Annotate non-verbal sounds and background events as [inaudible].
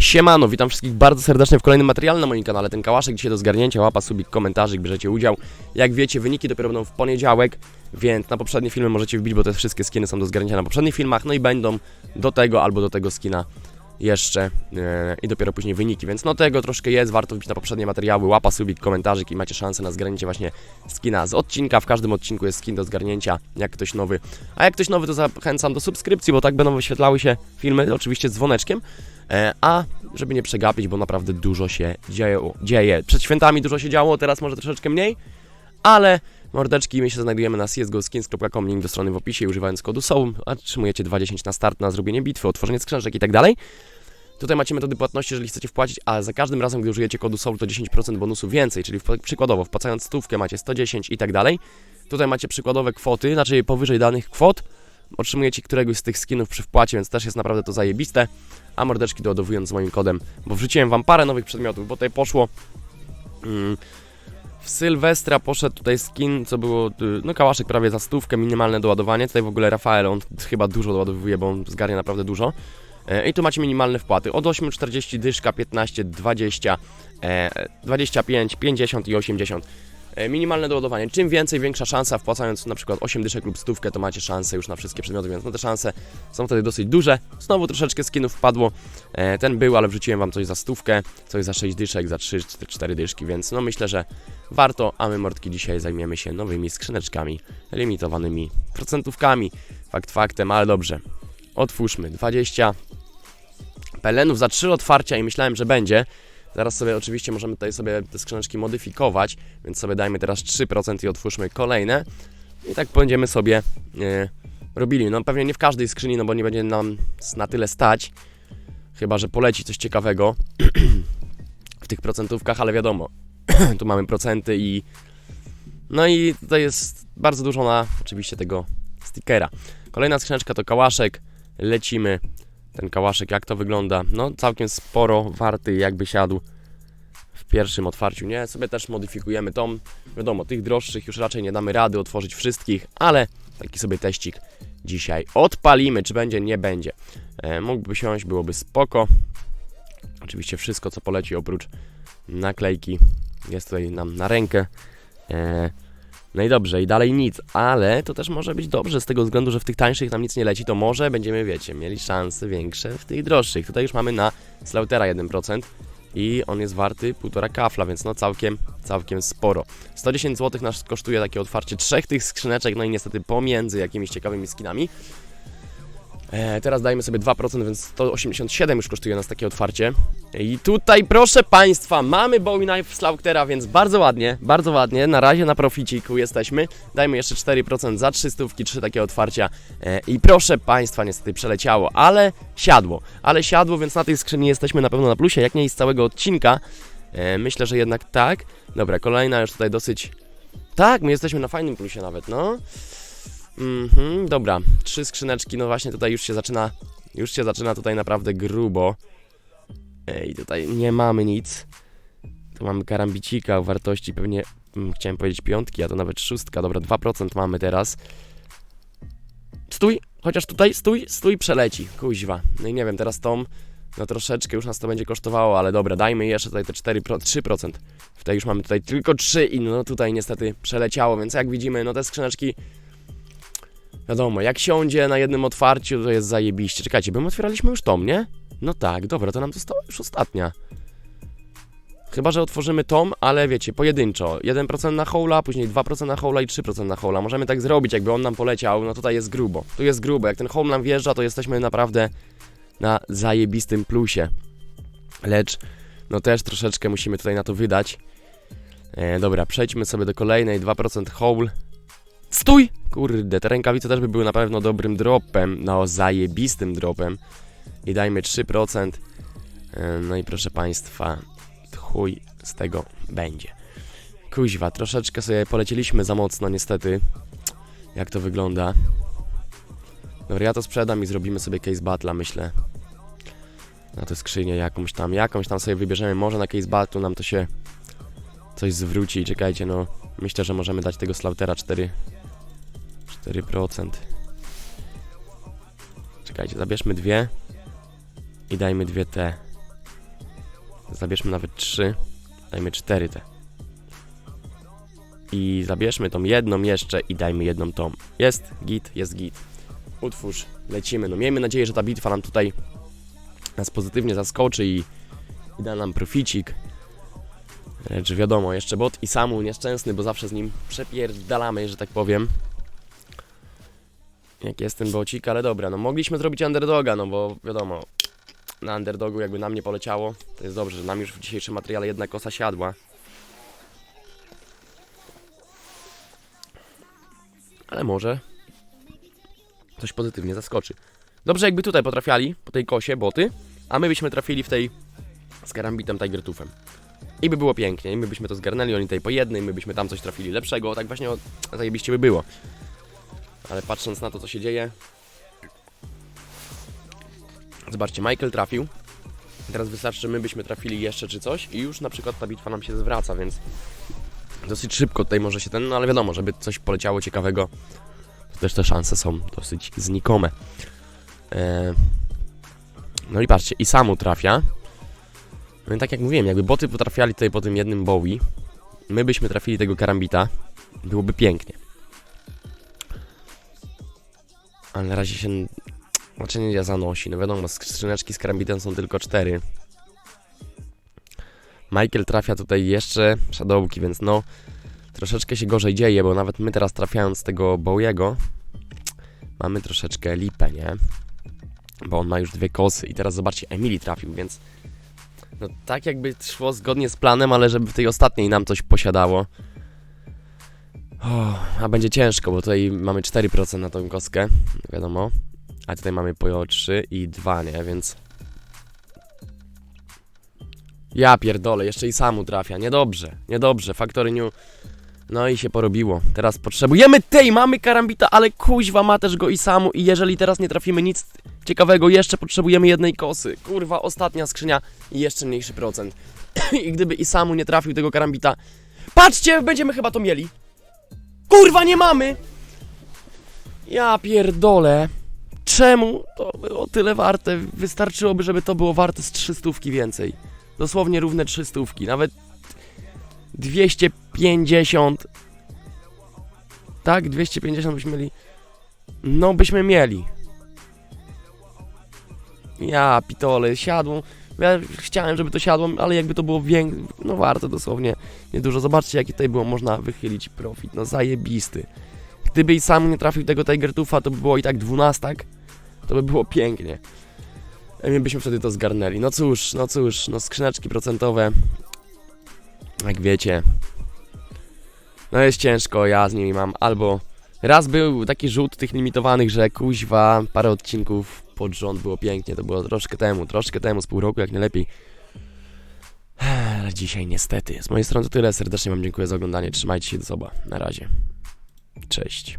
Siemano, witam wszystkich bardzo serdecznie w kolejnym materiale na moim kanale. Ten kałaszek dzisiaj do zgarnięcia, łapa, subik, komentarzyk, bierzecie udział. Jak wiecie, wyniki dopiero będą w poniedziałek, więc na poprzednie filmy możecie wbić, bo te wszystkie skiny są do zgarnięcia na poprzednich filmach, no i będą do tego albo do tego skina jeszcze e, i dopiero później wyniki, więc no tego troszkę jest, warto wbić na poprzednie materiały, łapa, subik, komentarzyk i macie szansę na zgarnięcie właśnie skina z odcinka, w każdym odcinku jest skin do zgarnięcia, jak ktoś nowy, a jak ktoś nowy to zachęcam do subskrypcji, bo tak będą wyświetlały się filmy, oczywiście z dzwoneczkiem, a żeby nie przegapić, bo naprawdę dużo się dzieje, dzieje. Przed świętami dużo się działo, teraz może troszeczkę mniej, ale mordeczki, my się znajdujemy na csgoskins.com, link do strony w opisie używając kodu SOUM otrzymujecie 20 na start na zrobienie bitwy, otworzenie skrzyneczek i tak dalej. Tutaj macie metody płatności, jeżeli chcecie wpłacić, a za każdym razem, gdy użyjecie kodu SOUL, to 10% bonusu więcej, czyli przykładowo wpłacając stówkę macie 110 i tak dalej. Tutaj macie przykładowe kwoty, znaczy powyżej danych kwot otrzymujecie któregoś z tych skinów przy wpłacie, więc też jest naprawdę to zajebiste. A mordeczki doładowując z moim kodem, bo wrzuciłem wam parę nowych przedmiotów, bo tutaj poszło... Mm, w Sylwestra poszedł tutaj skin, co było, y, no kałaszek prawie za stówkę, minimalne doładowanie. Tutaj w ogóle Rafael, on chyba dużo doładowuje, bo on zgarnia naprawdę dużo. E, I tu macie minimalne wpłaty od 8,40 dyszka, 15, 20, e, 25, 50 i 80. E, Minimalne doładowanie. Czym więcej, większa szansa, wpłacając na przykład 8 dyszek lub stówkę, to macie szansę już na wszystkie przedmioty, więc no te szanse są wtedy dosyć duże. Znowu troszeczkę skinów wpadło. E, Ten był, ale wrzuciłem wam coś za stówkę, coś za 6 dyszek, za 3, 4 dyszki, więc no myślę, że warto, a my mordki dzisiaj zajmiemy się nowymi skrzyneczkami, limitowanymi procentówkami. Fakt faktem, ale dobrze. Otwórzmy 20 pelenów za 3 otwarcia i myślałem, że będzie. Zaraz sobie oczywiście możemy tutaj sobie te skrzyneczki modyfikować, więc sobie dajmy teraz 3% i otwórzmy kolejne. I tak będziemy sobie e, robili. No pewnie nie w każdej skrzyni, no bo nie będzie nam na tyle stać. Chyba, że poleci coś ciekawego [clears throat] w tych procentówkach, ale wiadomo, [clears throat] tu mamy procenty i no i tutaj jest bardzo dużo na oczywiście tego stickera. Kolejna skrzyneczka to kałaszek. Lecimy. Ten kałaszek, jak to wygląda? No, całkiem sporo warty, jakby siadł w pierwszym otwarciu. Nie, sobie też modyfikujemy tą. Wiadomo, tych droższych już raczej nie damy rady otworzyć wszystkich, ale taki sobie teścik dzisiaj odpalimy. Czy będzie? Nie będzie. E, mógłby siąść, byłoby spoko. Oczywiście wszystko, co poleci oprócz naklejki jest tutaj nam na rękę. E, no i dobrze, i dalej nic, ale to też może być dobrze z tego względu, że w tych tańszych nam nic nie leci, to może będziemy, wiecie, mieli szanse większe w tych droższych. Tutaj już mamy na Slautera 1% i on jest warty 1,5 kafla, więc no całkiem, całkiem sporo. 110 zł nas kosztuje takie otwarcie trzech tych skrzyneczek, no i niestety pomiędzy jakimiś ciekawymi skinami. E, teraz dajmy sobie 2%, więc 187 już kosztuje nas takie otwarcie. I tutaj, proszę Państwa, mamy Bowie Knife Slaughtera, więc bardzo ładnie, bardzo ładnie. Na razie na proficiku jesteśmy. Dajmy jeszcze 4% za 300, 3 takie otwarcia. E, I proszę Państwa, niestety przeleciało, ale siadło. Ale siadło, więc na tej skrzyni jesteśmy na pewno na plusie, jak nie z całego odcinka. E, myślę, że jednak tak. Dobra, kolejna już tutaj dosyć... Tak, my jesteśmy na fajnym plusie nawet, no. Mhm, dobra, trzy skrzyneczki, no właśnie tutaj już się zaczyna, już się zaczyna tutaj naprawdę grubo. Ej, tutaj nie mamy nic. Tu mamy karambicika o wartości pewnie, mm, chciałem powiedzieć piątki, a to nawet szóstka. Dobra, 2% mamy teraz. Stój, chociaż tutaj, stój, stój, przeleci, kuźwa. No i nie wiem, teraz tą, no troszeczkę już nas to będzie kosztowało, ale dobra, dajmy jeszcze tutaj te 4, pro- 3%. W tej już mamy tutaj tylko 3 i no tutaj niestety przeleciało, więc jak widzimy, no te skrzyneczki Wiadomo, jak siądzie na jednym otwarciu, to jest zajebiście. Czekajcie, bo my otwieraliśmy już tom, nie? No tak, dobra, to nam została już ostatnia. Chyba, że otworzymy tom, ale wiecie, pojedynczo. 1% na hola, później 2% na hola i 3% na hola. Możemy tak zrobić, jakby on nam poleciał, no tutaj jest grubo. Tu jest grubo, jak ten home nam wjeżdża, to jesteśmy naprawdę na zajebistym plusie. Lecz, no też troszeczkę musimy tutaj na to wydać. E, dobra, przejdźmy sobie do kolejnej, 2% hole. Stój! Kurde, te rękawice też by były na pewno dobrym dropem, no zajebistym dropem. I dajmy 3%. E, No i proszę Państwa, chuj z tego będzie. Kuźwa, troszeczkę sobie polecieliśmy za mocno niestety. Jak to wygląda? Dobra, ja to sprzedam i zrobimy sobie case battle'a, myślę. Na tę skrzynię jakąś tam, jakąś tam sobie wybierzemy. Może na case battle'u nam to się coś zwróci. Czekajcie, no. Myślę, że możemy dać tego Slaughtera 4 4%. Czekajcie, zabierzmy dwie i dajmy dwie te. Zabierzmy nawet trzy. Dajmy cztery te. I zabierzmy tą jedną jeszcze i dajmy jedną tą. Jest git, jest git. Utwórz, lecimy. No miejmy nadzieję, że ta bitwa nam tutaj nas pozytywnie zaskoczy i, i da nam proficik. Lecz wiadomo, jeszcze bot i Samu nieszczęsny, bo zawsze z nim przepierdalamy, że tak powiem. Jak jest ten bocik, ale dobra, no mogliśmy zrobić underdoga, no bo wiadomo, na underdogu jakby nam nie poleciało, to jest dobrze, że nam już w dzisiejszym materiale jedna kosa siadła. Ale może coś pozytywnie zaskoczy. Dobrze jakby tutaj potrafiali, po tej kosie, boty, a my byśmy trafili w tej z karambitem Tiger Toothem. I by było pięknie, i my byśmy to zgarnęli, oni tutaj po jednej, my byśmy tam coś trafili lepszego, tak właśnie o, zajebiście by było. Ale patrząc na to, co się dzieje... Zobaczcie, Michael trafił. Teraz wystarczy, my byśmy trafili jeszcze czy coś i już na przykład ta bitwa nam się zwraca, więc dosyć szybko tutaj może się ten, no ale wiadomo, żeby coś poleciało ciekawego, to też te szanse są dosyć znikome. Eee, no i patrzcie, i Samu trafia. No i tak jak mówiłem, jakby boty potrafiali tutaj po tym jednym Bowie, my byśmy trafili tego karambita, byłoby pięknie. Ale na razie się znaczenie zanosi. No wiadomo, skrzyneczki z karambitem są tylko cztery. Michael trafia tutaj jeszcze shadowki, więc no troszeczkę się gorzej dzieje, bo nawet my teraz trafiając tego Bowiego mamy troszeczkę lipę, nie? Bo on ma już dwie kosy i teraz zobaczcie, Emily trafił, więc no tak jakby szło zgodnie z planem, ale żeby w tej ostatniej nam coś posiadało. O, a będzie ciężko, bo tutaj mamy 4% na tą kostkę, wiadomo. A tutaj mamy po 3 i 2, nie? Więc... Ja pierdolę, jeszcze i samu trafia. Niedobrze, niedobrze. Factory New... No i się porobiło. Teraz potrzebujemy tej, mamy karambita, ale kuźwa ma też go i samu i jeżeli teraz nie trafimy nic ciekawego, jeszcze potrzebujemy jednej kosy. Kurwa, ostatnia skrzynia i jeszcze mniejszy procent. [coughs] I gdyby i samu nie trafił tego karambita... Patrzcie, będziemy chyba to mieli. Kurwa, nie mamy! Ja pierdolę. Czemu to było tyle warte? Wystarczyłoby, żeby to było warte z 300 więcej. Dosłownie równe 300, nawet 250. Tak, 250 byśmy mieli. No, byśmy mieli. Ja pitole, siadło. Ja chciałem, żeby to siadło, ale jakby to było większe, no warte dosłownie niedużo. Zobaczcie, jaki tutaj było można wychylić profit. No zajebisty. Gdyby i sam nie trafił tego Tiger Tooth'a, to by było i tak dwunastak. To by było pięknie. I my byśmy wtedy to zgarnęli. No cóż, no cóż, no skrzyneczki procentowe. Jak wiecie. No jest ciężko, ja z nimi mam albo... Raz był taki rzut tych limitowanych, że kuźwa, parę odcinków pod rząd było pięknie. To było troszkę temu, troszkę temu, z pół roku jak nie lepiej. Ale dzisiaj niestety. Z mojej strony to tyle. Serdecznie Wam dziękuję za oglądanie. Trzymajcie się do zoba. Na razie. Cześć.